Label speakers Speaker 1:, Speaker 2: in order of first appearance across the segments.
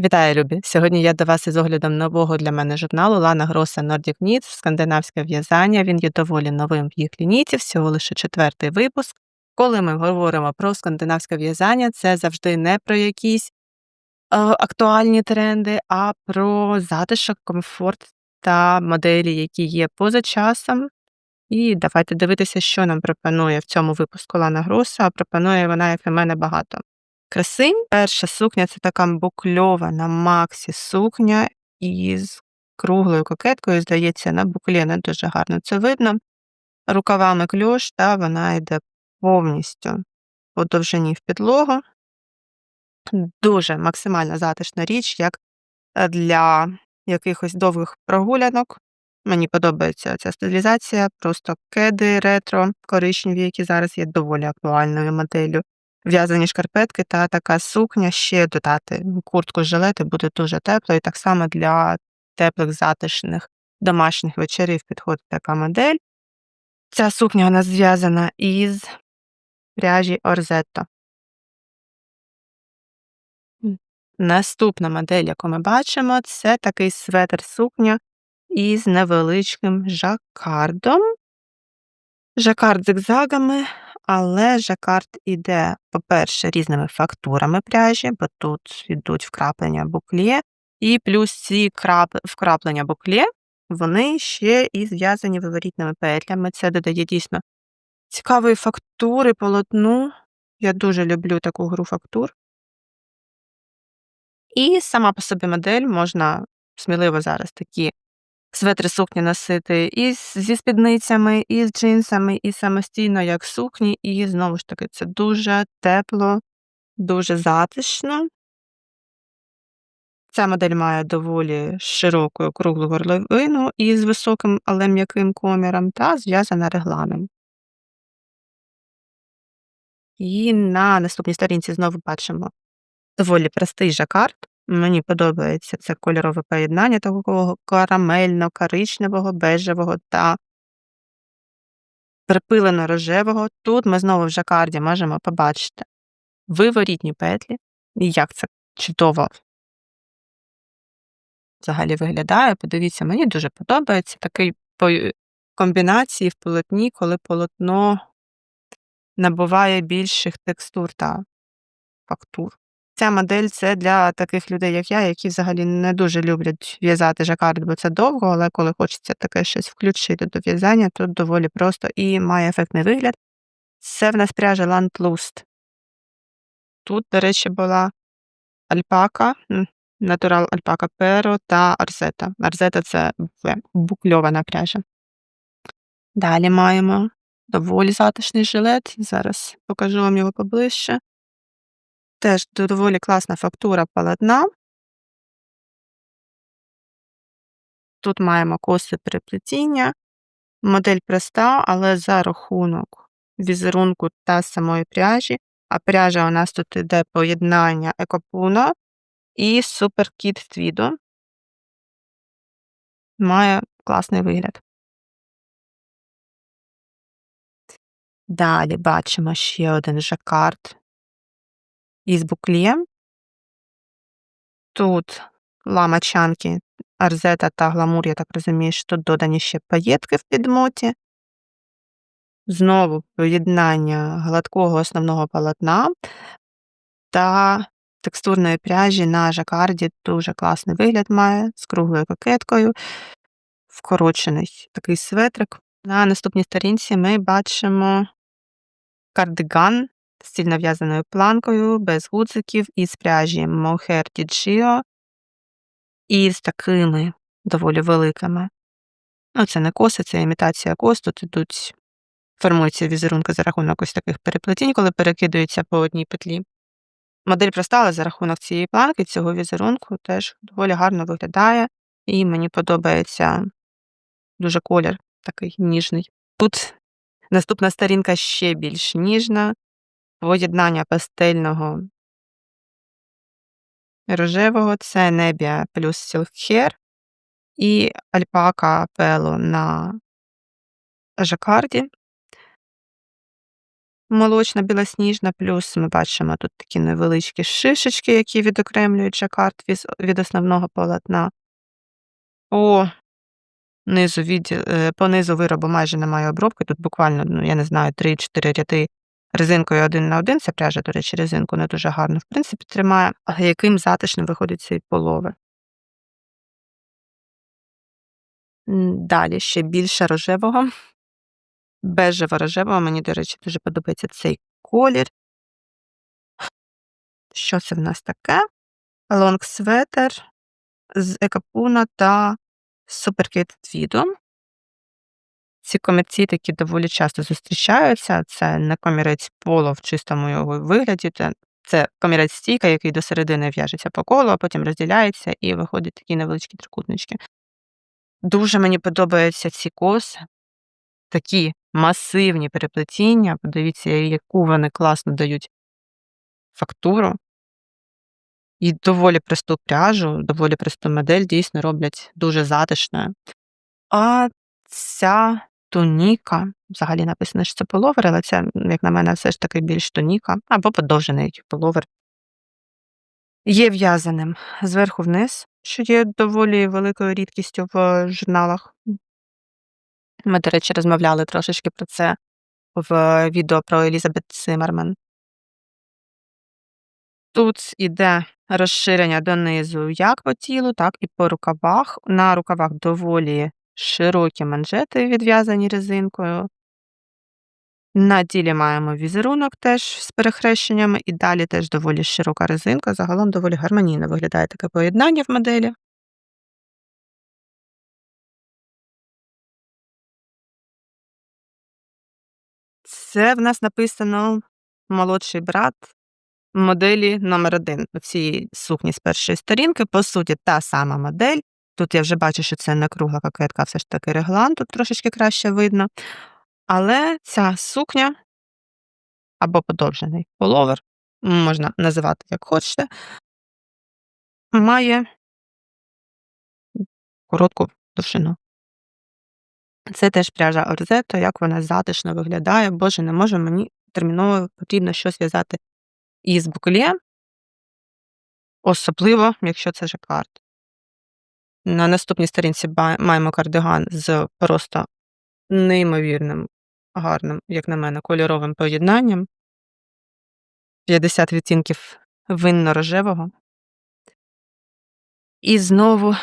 Speaker 1: Вітаю, любі! Сьогодні я до вас із оглядом нового для мене журналу Lana Grossa Nordic Knits скандинавське в'язання. Він є доволі новим в їх лінійці, всього лише четвертий випуск. Коли ми говоримо про скандинавське в'язання, це завжди не про якісь е, актуальні тренди, а про затишок, комфорт та моделі, які є поза часом. І давайте дивитися, що нам пропонує в цьому випуску Лана Гроса. Пропонує вона, як на мене, багато красинь. Перша сукня це така букльова на максі сукня із круглою кокеткою, здається, на буклі не дуже гарно це видно. Рукавами кльош, та вона йде повністю по довжині в підлогу. Дуже максимально затишна річ, як е, для якихось довгих прогулянок. Мені подобається ця стилізація, просто кеди ретро коричневі, які зараз є доволі актуальною моделлю. В'язані шкарпетки та така сукня, ще додати куртку жилети буде дуже тепло, і так само для теплих затишних домашніх вечорів підходить така модель. Ця сукня у нас зв'язана із пряжі Орзетто. Наступна модель, яку ми бачимо, це такий светр сукня із невеличким жакардом. Жакард зигзагами, але жакард іде, по-перше, різними фактурами пряжі, бо тут йдуть вкраплення буклє, і плюс ці крап... вкраплення буклє, вони ще і зв'язані виворітними петлями. Це додає дійсно цікавої фактури, полотну. Я дуже люблю таку гру фактур. І сама по собі модель можна сміливо зараз такі светри сукні носити і зі спідницями, і з джинсами, і самостійно, як сукні, і знову ж таки, це дуже тепло, дуже затишно. Ця модель має доволі широку круглу горловину із високим, але м'яким коміром та зв'язана регланом. І на наступній сторінці знову бачимо доволі простий жакард. Мені подобається це кольорове поєднання такого карамельно-коричневого, бежевого та припилено-рожевого. Тут ми знову в жакарді можемо побачити виворітні петлі, і як це чудово взагалі виглядає. Подивіться, мені дуже подобається такий комбінації в полотні, коли полотно набуває більших текстур та фактур. Ця модель це для таких людей, як я, які взагалі не дуже люблять в'язати жакард, бо це довго, але коли хочеться таке щось включити до в'язання, то доволі просто і має ефектний вигляд. Це в нас пряжа Landlust. Тут, до речі, була альпака, натурал альпака перо та арзета. Арзета це букльована пряжа. Далі маємо доволі затишний жилет. Зараз покажу вам його поближче. Теж доволі класна фактура полотна. Тут маємо коси переплетіння. Модель проста, але за рахунок візерунку та самої пряжі. А пряжа у нас тут йде поєднання екопуно і суперкіт твіду. Має класний вигляд. Далі бачимо ще один жакард із буклєм. Тут ламачанки, арзета та гламур, я так розумію, що тут додані ще паєтки в підмоті. Знову поєднання гладкого основного полотна та текстурної пряжі на жакарді дуже класний вигляд має з круглою кокеткою, вкорочений такий светрик. На наступній сторінці ми бачимо кардиган стіль нав'язаною планкою, без гудзиків, із пряжі Mohair Digio і з такими доволі великими. Ну, це не коси, це імітація кос, тут ідуть, формуються візерунки за рахунок ось таких переплетінь, коли перекидаються по одній петлі. Модель проста, за рахунок цієї планки, цього візерунку теж доволі гарно виглядає, і мені подобається дуже колір такий ніжний. Тут наступна сторінка ще більш ніжна, Поєднання пастельного рожевого це небія плюс сілхер і альпака пело на жакарді. молочна білосніжна, плюс ми бачимо тут такі невеличкі шишечки, які відокремлюють жакард від основного полотна. По низу від е, по низу виробу майже немає обробки. Тут буквально, ну, я не знаю, 3-4 ряди резинкою один на один. Ця пряжа, до речі, резинку не дуже гарно, в принципі, тримає, яким затишним виходить цей половер. М, далі ще більше рожевого. Бежево-рожевого. Мені, до речі, дуже подобається цей колір. Що це в нас таке? Лонгсветер з екапуна та суперкейт твідом. Ці комірці такі доволі часто зустрічаються. Це не комірець поло в чистому його вигляді. Це, комірець стійка, який до середини в'яжеться по колу, а потім розділяється і виходять такі невеличкі трикутнички. Дуже мені подобаються ці коси, такі масивні переплетіння. Подивіться, яку вони класно дають фактуру. І доволі просту пряжу, доволі просту модель дійсно роблять дуже затишною. А ця туніка, взагалі написано, що це половер, але це, як на мене, все ж таки більш туніка або подовжений половер. Є в'язаним зверху вниз, що є доволі великою рідкістю в журналах. Ми, до речі, розмовляли трошечки про це в відео про Елізабет Циммерман. Тут іде розширення донизу як по тілу, так і по рукавах. На рукавах доволі широкі манжети, відв'язані резинкою. На тілі маємо візерунок теж з перехрещеннями, і далі теж доволі широка резинка. Загалом доволі гармонійно виглядає таке поєднання в моделі. Це в нас написано молодший брат моделі номер 1 цієї сукні з першої сторінки. По суті, та сама модель. Тут я вже бачу, що це не кругла кокетка, все ж таки реглан, тут трошечки краще видно. Але ця сукня або подовжений половер, можна називати як хочете, має коротку довжину. Це теж пряжа Орзето, як вона затишно виглядає. Боже, не можу, мені терміново потрібно щось в'язати із буклє. Особливо, якщо це жакард. На наступній сторінці маємо кардиган з просто неймовірним, гарним, як на мене, кольоровим поєднанням. 50 відтінків винно-рожевого. І знову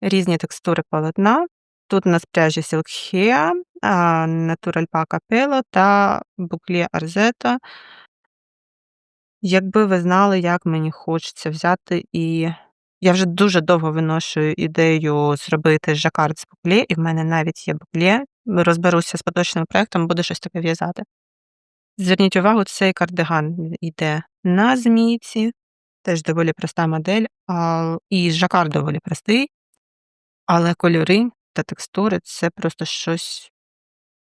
Speaker 1: різні текстури полотна. Тут у нас пряжі Silk Hair, Natural Paca Pelo та Bouclier Arzeto. Якби ви знали, як мені хочеться взяти і я вже дуже довго виношую ідею зробити жакард з буклє, і в мене навіть є буклє. Розберуся з поточним проектом, буду щось таке в'язати. Зверніть увагу, цей кардиган йде на змійці, теж доволі проста модель, а, і жакард доволі простий, але кольори та текстури це просто щось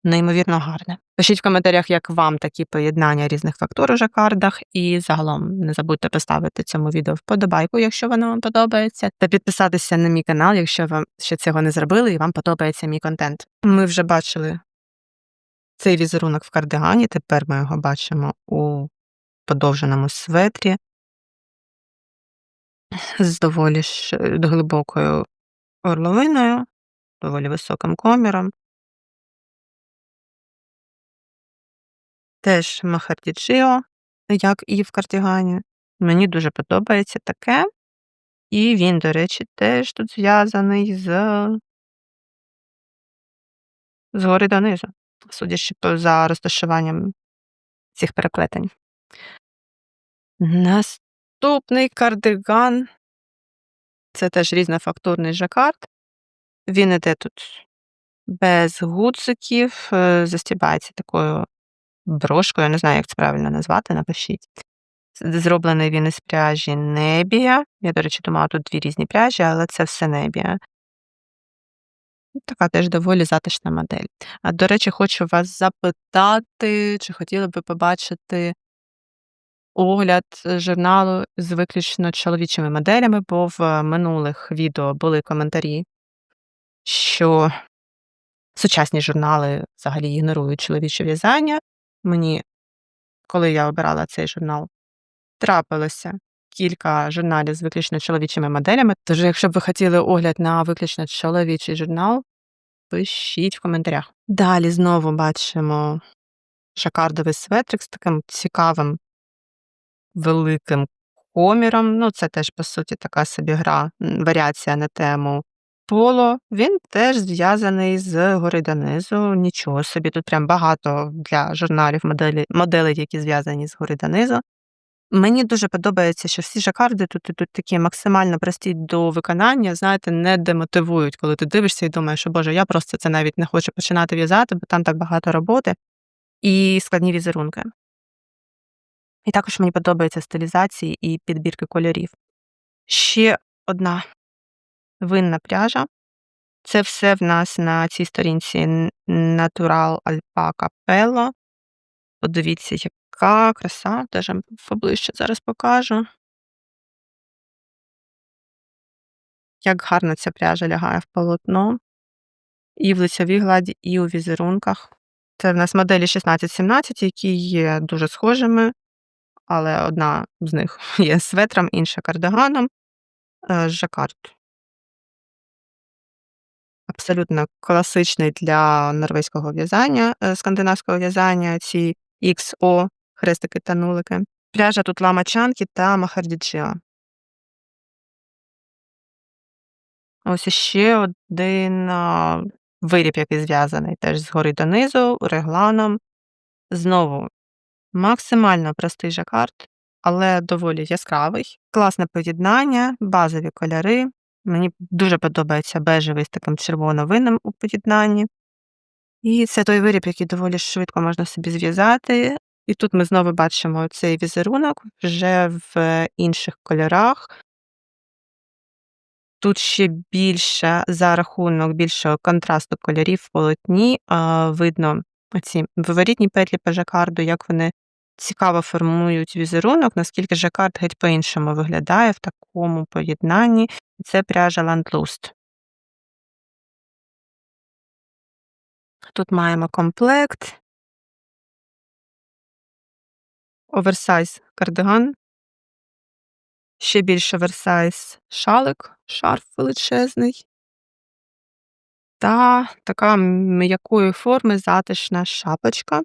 Speaker 1: неймовірно гарне. Пишіть в коментарях, як вам такі поєднання різних фактур у жакардах, і загалом не забудьте поставити цьому відео вподобайку, якщо воно вам подобається, та підписатися на мій канал, якщо вам ще цього не зробили і вам подобається мій контент. Ми вже бачили цей візерунок в кардигані, тепер ми його бачимо у подовженому светрі з доволі ж глибокою орловиною, доволі високим коміром. Теж махардіджіо, як і в кардігані. Мені дуже подобається таке. І він, до речі, теж тут зв'язаний з згори донизу, судячи за розташуванням цих переплетень. Наступний кардиган це теж різнофактурний жакард. Він іде тут без гудзиків, е, застібається такою брошкою, я не знаю, як це правильно назвати, напишіть. Зроблений він із пряжі Небія. Я, до речі, думала, тут дві різні пряжі, але це все Небія. Така теж доволі затишна модель. А, До речі, хочу вас запитати, чи хотіли би побачити огляд журналу з виключно чоловічими моделями, бо в минулих відео були коментарі, що сучасні журнали взагалі ігнорують чоловіче в'язання. Мені коли я обирала цей журнал, трапилося кілька журналів з виключно чоловічими моделями. Тож, якщо б ви хотіли огляд на виключно чоловічий журнал, пишіть в коментарях. Далі знову бачимо жакардовий светрик з таким цікавим великим коміром. Ну, це теж, по суті, така собі гра, варіація на тему поло. Він теж зв'язаний з гори донизу. Нічого собі, тут прям багато для журналів моделі, моделей, які зв'язані з гори донизу. Мені дуже подобається, що всі жакарди тут ідуть такі максимально прості до виконання, знаєте, не демотивують, коли ти дивишся і думаєш, що Боже, я просто це навіть не хочу починати в'язати, бо там так багато роботи і складні візерунки. І також мені подобаються стилізації і підбірки кольорів. Ще одна винна пряжа. Це все в нас на цій сторінці Natural Alpaca Pello. Подивіться, яка краса, даже поближче зараз покажу. Як гарно ця пряжа лягає в полотно. І в лицевій гладі, і у візерунках. Це в нас моделі 16-17, які є дуже схожими, але одна з них є светром, інша кардиганом. Е, жакард. Абсолютно класичний для норвезького в'язання, е, скандинавського в'язання, ці XO, хрестики та нулики. Пряжа тут лама чанки та махардіджіа. Ось іще один виріб, який зв'язаний теж згори донизу, регланом. Знову максимально простий жакард, але доволі яскравий. Класне поєднання, базові кольори. Мені дуже подобається бежевий з таким червоно-винним у поєднанні. І це той виріб, який доволі швидко можна собі зв'язати. І тут ми знову бачимо цей візерунок вже в інших кольорах. Тут ще більше за рахунок більшого контрасту кольорів в полотні видно ці виворітні петлі по жакарду, як вони цікаво формують візерунок, наскільки жакард геть по-іншому виглядає в такому поєднанні. Це пряжа Landlust. Тут маємо комплект. Оверсайз кардиган. Ще більш оверсайз шалик, шарф величезний. Та така м'якої форми затишна шапочка.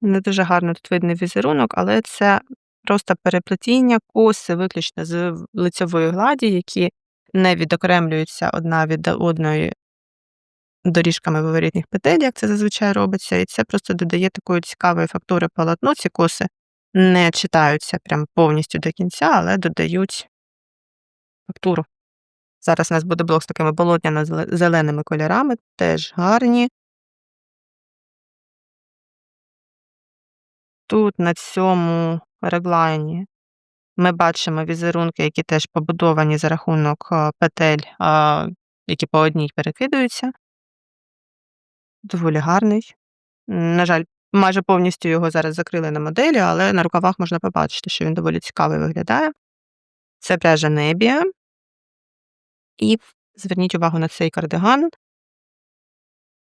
Speaker 1: Не дуже гарно тут видний візерунок, але це просто переплетіння коси виключно з лицевої гладі, які не відокремлюються одна від одної доріжками виворітних петель, як це зазвичай робиться, і це просто додає такої цікавої фактури полотну. Ці коси не читаються прям повністю до кінця, але додають фактуру. Зараз у нас буде блок з такими болотняно-зеленими кольорами, теж гарні. Тут на цьому реглайні ми бачимо візерунки, які теж побудовані за рахунок е, петель, які по одній перекидаються. Доволі гарний. На жаль, майже повністю його зараз закрили на моделі, але на рукавах можна побачити, що він доволі цікавий виглядає. Це пряжа Небія. І зверніть увагу на цей кардиган.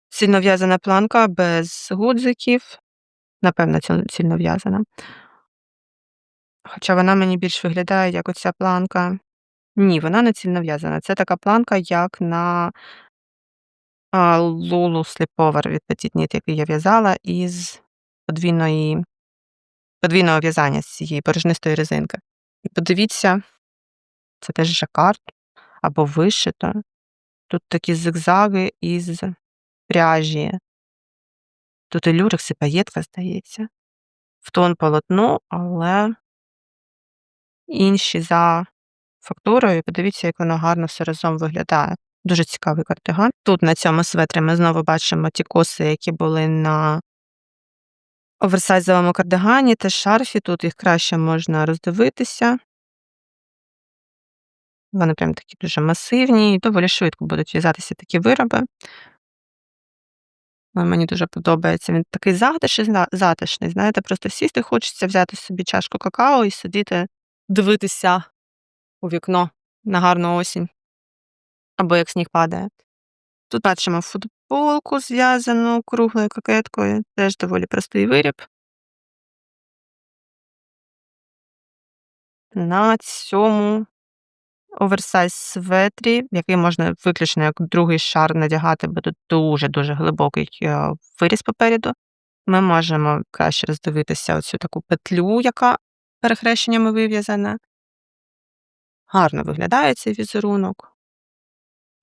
Speaker 1: Сильно в'язана планка без гудзиків. Напевно, сильно в'язана. Хоча вона мені більш виглядає, як оця планка. Ні, вона не цільно в'язана. Це така планка, як на Lulu Sleepover від Petit який я в'язала із подвійної, подвійного в'язання з цієї порожнистої резинки. І подивіться, це теж жакард або вишито. Тут такі зигзаги із пряжі. Тут і люрекс, і паєтка, здається, в тон полотно, але інші за фактурою. Подивіться, як воно гарно все разом виглядає. Дуже цікавий картиган. Тут на цьому светрі ми знову бачимо ті коси, які були на оверсайзовому кардигані та шарфі. Тут їх краще можна роздивитися. Вони прям такі дуже масивні і доволі швидко будуть в'язатися такі вироби. Мені дуже подобається. Він такий затишний, затишний. Знаєте, просто сісти хочеться взяти собі чашку какао і сидіти, дивитися у вікно на гарну осінь або як сніг падає. Тут бачимо футболку, зв'язану круглою кокеткою, теж доволі простий виріб. На цьому оверсайз светрі, який можна виключно як другий шар надягати, бо тут дуже-дуже глибокий, е, виріз попереду. Ми можемо краще роздивитися оцю таку петлю, яка перехрещеннями вив'язана. Гарно виглядає цей візерунок.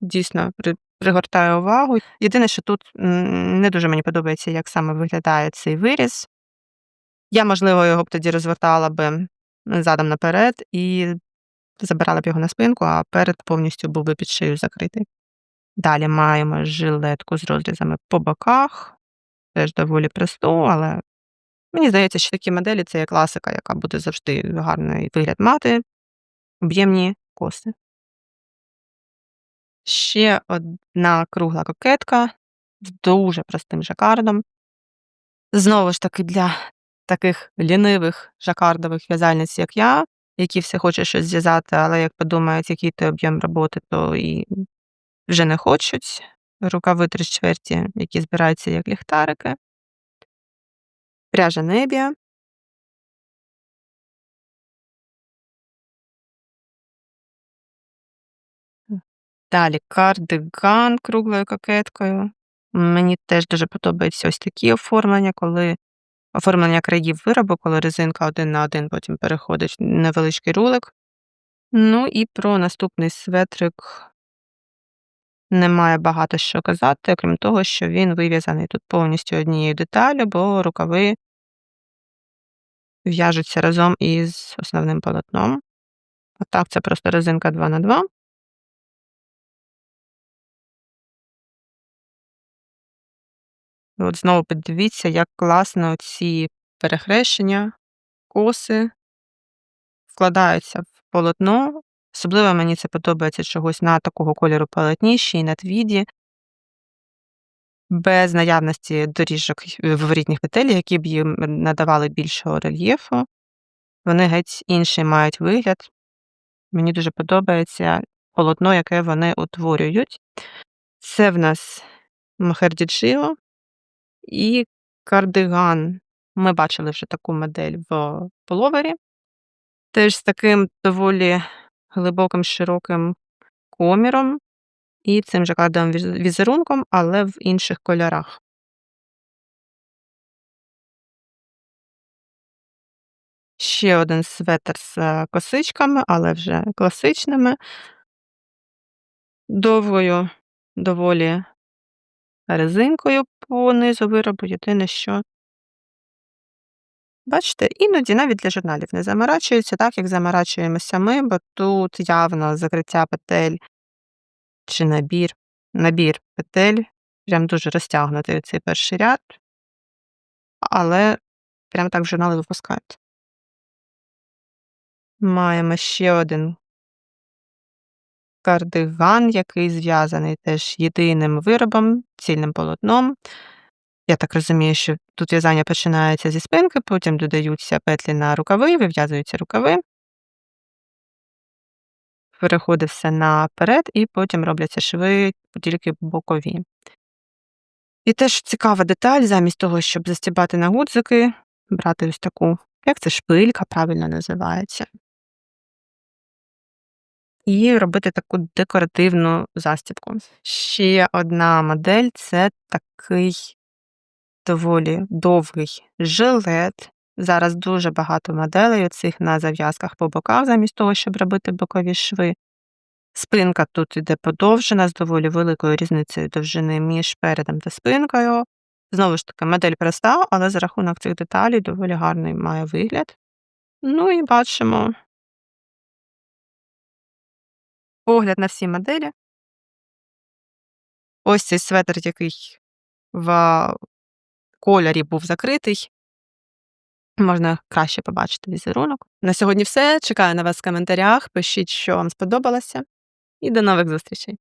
Speaker 1: Дійсно, при пригортає увагу. Єдине, що тут, не дуже мені подобається, як саме виглядає цей виріз. Я, можливо, його б тоді розвертала би задом наперед і забирала б його на спинку, а перед повністю був би під шию закритий. Далі маємо жилетку з розрізами по боках. Теж доволі просту, але мені здається, що такі моделі це є класика, яка буде завжди гарний вигляд мати, об'ємні коси. Ще одна кругла кокетка з дуже простим жакардом. Знову ж таки, для таких лінивих жакардових в'язальниць, як я, які все хочуть щось зв'язати, але як подумають, який то об'єм роботи, то і вже не хочуть. Рукави три чверті, які збираються як ліхтарики. Пряжа Небія. Далі кардиган круглою кокеткою. Мені теж дуже подобаються ось такі оформлення, коли оформлення країв виробу, коли резинка один на один потім переходить в невеличкий рулик. Ну і про наступний светрик немає багато що казати, окрім того, що він вив'язаний тут повністю однією деталлю, бо рукави в'яжуться разом із основним полотном. Отак, це просто резинка 2 на 2 От знову подивіться, як класно ці перехрещення, коси вкладаються в полотно. Особливо мені це подобається чогось на такого кольору полотні, ще й на твіді. Без наявності доріжок виворітних петель, які б їм надавали більшого рельєфу. Вони геть інший мають вигляд. Мені дуже подобається полотно, яке вони утворюють. Це в нас Мохердіджіо і кардиган. Ми бачили вже таку модель в половері. Теж з таким доволі глибоким широким коміром і цим жакардовим візерунком, але в інших кольорах. Ще один светр з е, косичками, але вже класичними. Довгою доволі резинкою по низу виробу. Єдине, що бачите, іноді навіть для журналів не заморачуються, так як заморачуємося ми, бо тут явно закриття петель чи набір, набір петель, прям дуже розтягнутий цей перший ряд, але прям так журнали випускають. Маємо ще один кардиган, який зв'язаний теж єдиним виробом, цільним полотном. Я так розумію, що тут в'язання починається зі спинки, потім додаються петлі на рукави, вив'язуються рукави, переходить все наперед, і потім робляться шви тільки бокові. І теж цікава деталь, замість того, щоб застібати на гудзики, брати ось таку, як це шпилька правильно називається і робити таку декоративну застібку. Ще одна модель це такий доволі довгий жилет. Зараз дуже багато моделей цих на зав'язках по боках, замість того, щоб робити бокові шви. Спинка тут іде подовжена з доволі великою різницею довжини між передом та спинкою. Знову ж таки, модель проста, але за рахунок цих деталей доволі гарний має вигляд. Ну і бачимо погляд на всі моделі. Ось цей светр, який в кольорі був закритий. Можна краще побачити візерунок. На сьогодні все. Чекаю на вас в коментарях. Пишіть, що вам сподобалося, і до нових зустрічей!